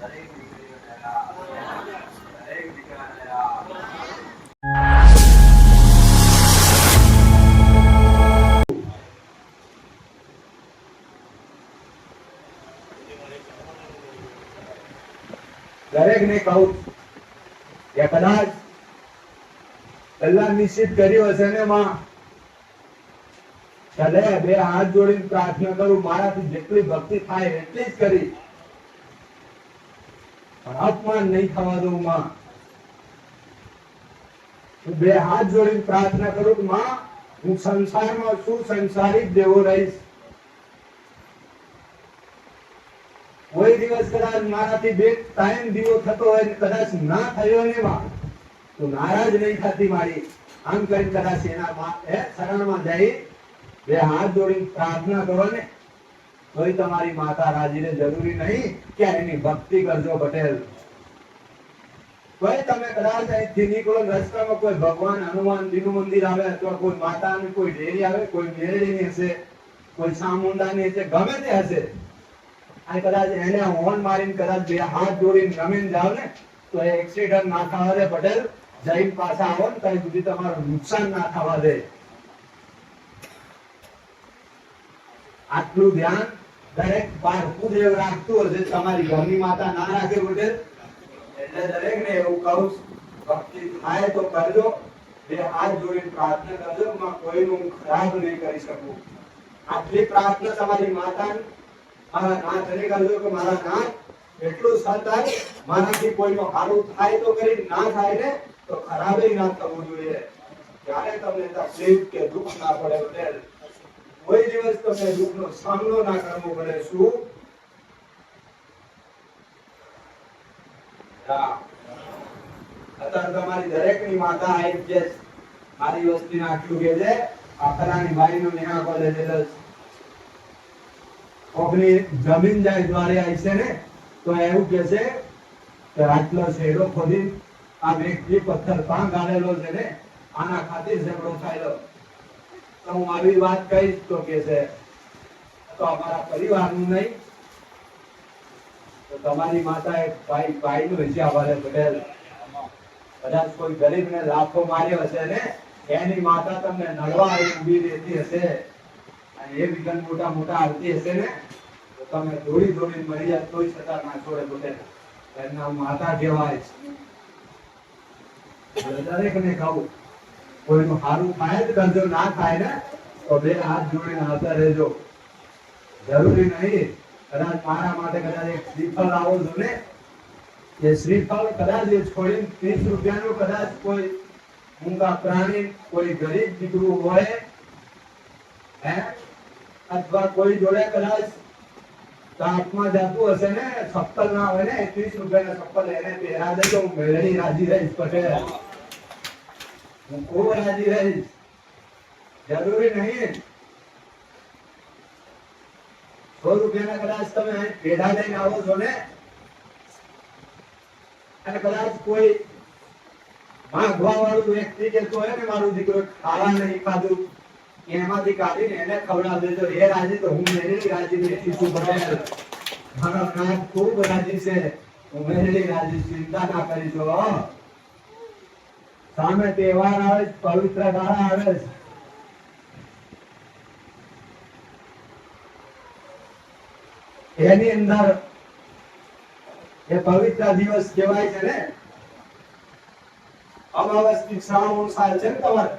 દરેકને કહું, કે કદાચ પહેલા નિશ્ચિત કર્યું હશે ને માં ચાલે બે હાથ જોડીને પ્રાર્થના કરું, મારાથી જેટલી ભક્તિ થાય એટલી જ કરી. પણ અપમાન નહીં થવા દઉં માં. હું બે હાથ જોડીને પ્રાર્થના કરું માં, હું સંસારમાં શું સંસારી જ દેવો રહીશ? કોઈ દિવસ કદાચ મારાથી બે ટાઈમ દીવો થતો હોય ને કદાચ ના થયો ને માં, તો નારાજ નહીં થતી મારી. આમ કરીને કદાચ એના મા- એ શરણમાં જઈ બે હાથ જોડીને પ્રાર્થના કરો ને. તોય તમારી માતા રાજીને જરૂરી નહીં કે એની ભક્તિ કરજો પટેલ. કોઈ તમે કદાચ અહીંથી નીકળો રસ્તામાં કોઈ ભગવાન હનુમાનજીનું મંદિર આવે અથવા કોઈ માતાની કોઈ ડેરી આવે, કોઈ મેરડીની હશે, કોઈ ચામુંડાની હશે, ગમે તે હશે, અને કદાચ એને હોર્ન મારીને કદાચ બે હાથ જોડીને રમીને જાવ ને, તો એ એક્સિડન્ટ ના થવા દે પટેલ. જઈને પાછા આવો ને, ત્યાં સુધી તમારું નુકસાન ના થવા દે. આટલું ધ્યાન દરેક પારખું દેવ રાખતું હશે તમારી ઘરની માતા ના રાખે પટેલ એટલે દરેકને એવું કહું ભક્તિ થાય તો કરજો, બે હાથ જોડીને પ્રાર્થના કરજો માં કોઈનું ખરાબ નહીં કરી શકું. આટલી પ્રાર્થના તમારી માતા મારા નાથને કરજો કે મારા નાથ એટલું સતત મારાથી કોઈનું સારું થાય તો કરી, ના થાય ને, તો ખરાબે ના થવું જોઈએ. ત્યારે તમને તકલીફ કે દુઃખ ના પડે પટેલ કોઈ દિવસ તમને દુઃખનો સામનો ના કરવો પડે, શું? અત્યારે તમારી દરેકની માતા આવી છે. મારી વસ્તી આટલું કે છે આખરાની બાઈનું નેહા કોલેજ કોકની જમીન જાય દ્વારે આવી છે ને, તો એવું કે છે કે આટલો શેરો ખોદી આ વ્યક્તિ પથ્થર પાંગ ગાળેલો છે ને, આના ખાતે ઝઘડો થયેલો તો હું મારી વાત કહીશ તો કે છે, તો અમારા પરિવારનું નહીં. તો તમારી માતા એક ભાઈ, ભાઈનું હશે અમારે પટેલ કદાચ કોઈ ગરીબને લાફો માર્યો હશે ને, એની માતા તમને નડવા ઊભી રહેતી હશે અને એ વિઘન મોટા મોટા આવતી હશે ને, તો તમે દોડી દોડી મરી જાય તોય છતાં ના છોડે પોતે. એમના માતા કહેવાય છે. દરેકને કહું કોઈનું સારું થાય જ કરજો ના થાય ને, તો બે હાથ જોડીને આવતા રહેજો. જરૂરી નહીં. કદાચ મારા માટે કદાચ એક શ્રીફળ આવો છો ને, એ શ્રીફળ કદાચ એ છોડીને ત્રીસ રૂપિયાનું કદાચ કોઈ ઊંઘા પ્રાણી, કોઈ ગરીબ દીકરું હોય, હે? અથવા કોઈ જોડે કદાચ તાપમાં જતું હશે ને, ચપ્પલ ના હોય ને ત્રીસ રૂપિયાના ચપ્પલ એને પહેરા દેજો, હું મેળવી રાજી રહીશ પટેલ હું ખૂબ રાજી જરૂરી નહીં. સો રૂપિયાના કદાચ તમે પેઢા લઈને આવો છો ને, અને કદાચ કોઈ માંગવા વાળું વ્યક્તિ કે તો ને મારું દીકરો ખાવા નહીં ખાધું એમાંથી કાઢીને એને ખવડાવી દેજો એ રાજી તો હું મેરેલી રાજી નથી છું? પટેલ મારો નાથ ખૂબ રાજી છે. હું મેરેલી રાજી ચિંતા ના કરી હો. સામે તહેવાર આવે છે, પવિત્ર ગાળા આવે છે. એની અંદર એ પવિત્ર દિવસ કહેવાય છે ને અમાવસની શ્રાવણ સાલ છે ને તમારે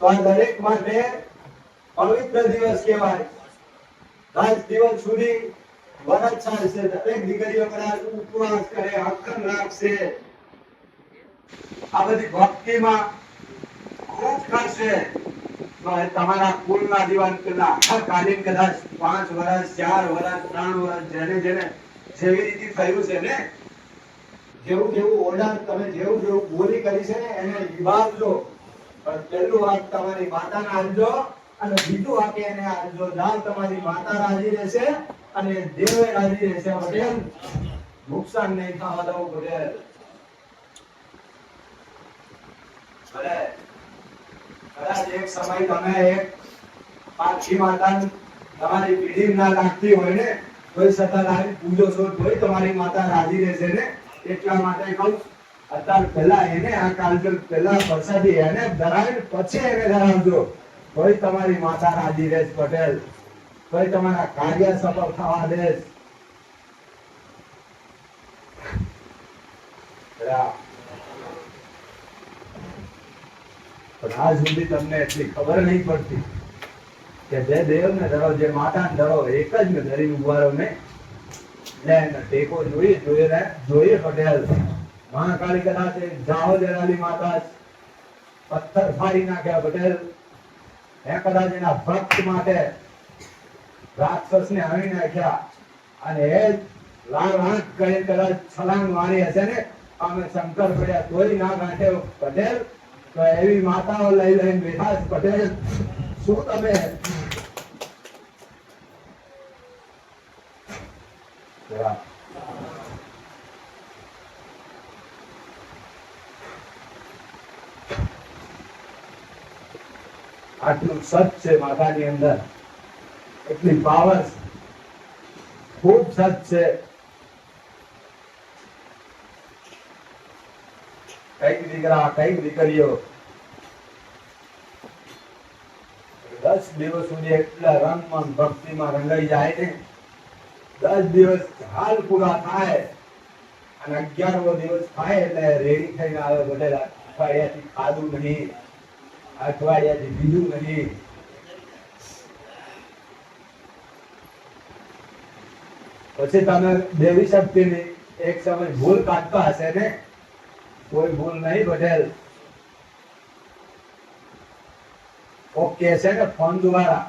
તો આ દરેક માટે પવિત્ર દિવસ કહેવાય. આજ દિવસ સુધી વરત ચાલશે દરેક દીકરીઓ કદાચ ઉપવાસ કરે અખંડ રાખશે. આ બધી ભક્તિમાં ખૂબ કરશે દીવાન આખા કાલીન કદાચ પાંચ વર્ષ ચાર વર્ષ ત્રણ વર્ષ જેને જેને જેવી રીતે થયું છે ને, જેવું જેવું ઓર્ડર તમે જેવું જેવું બોલી કરી છે ને, એને નિભાવજો. પહેલું વાત તમારી માતાને આપજો અને બીજું વાક્ય એને આપજો. જાઓ તમારી માતા રાજી રહેશે અને દેવે રાજી રહેશે. નુકસાન નહીં થવા દઉં પટેલ તમારી કોઈ માતા રાજી ધરાવીને પછી એને ધરાવજો. તોય તમારી માતા રાજી રહેશ પટેલ. કોઈ તમારા કાર્ય સફળ થવા દેશ. બરાબર. પણ આ સુધી તમને એટલી ખબર નહીં પડતી કે જે દેવને ધરો, જે માતાને ધરો, એક જ ને ધરી ઊભા રહો ને. ટેકો જોઈએ જોઈએ ને જોઈએ પટેલ. મહાકાળી કદાચ એ જાઓ દેરાલી માતા પથ્થર ફાડી નાખ્યા પટેલ. એ કદાચ એના ભક્ત માટે રાક્ષસને હણી નાખ્યા. અને એ લાલ આંખ કરી કદાચ છલાંગ મારી હશે ને. અમે શંકર પડ્યા તોય ના ગાંઠે પટેલ તો એવી માતાઓ લઈ લઈને વિકાસ પટેલ શું તમે? આટલું સત છે માતાની અંદર. એટલી પાવર. ખૂબ સત છે. કંઈક દીકરા કંઈક દીકરીઓ? દસ દિવસ સુધી એટલા રંગમાં ભક્તિમાં રંગાઈ જાય ને દસ દિવસ હાલ પૂરા થાય અને અગિયારમો દિવસ થાય એટલે રેડી થઈને આવે બધે અઠવાડિયાથી ખાધું નહીં, અઠવાડિયાથી બીજું નહીં. પછી તમે દેવી શક્તિની એક સમય ભૂલ કાઢતા હશે ને કોઈ ભૂલ નહીં પટેલ ઓકે છે ને ફોન દ્વારા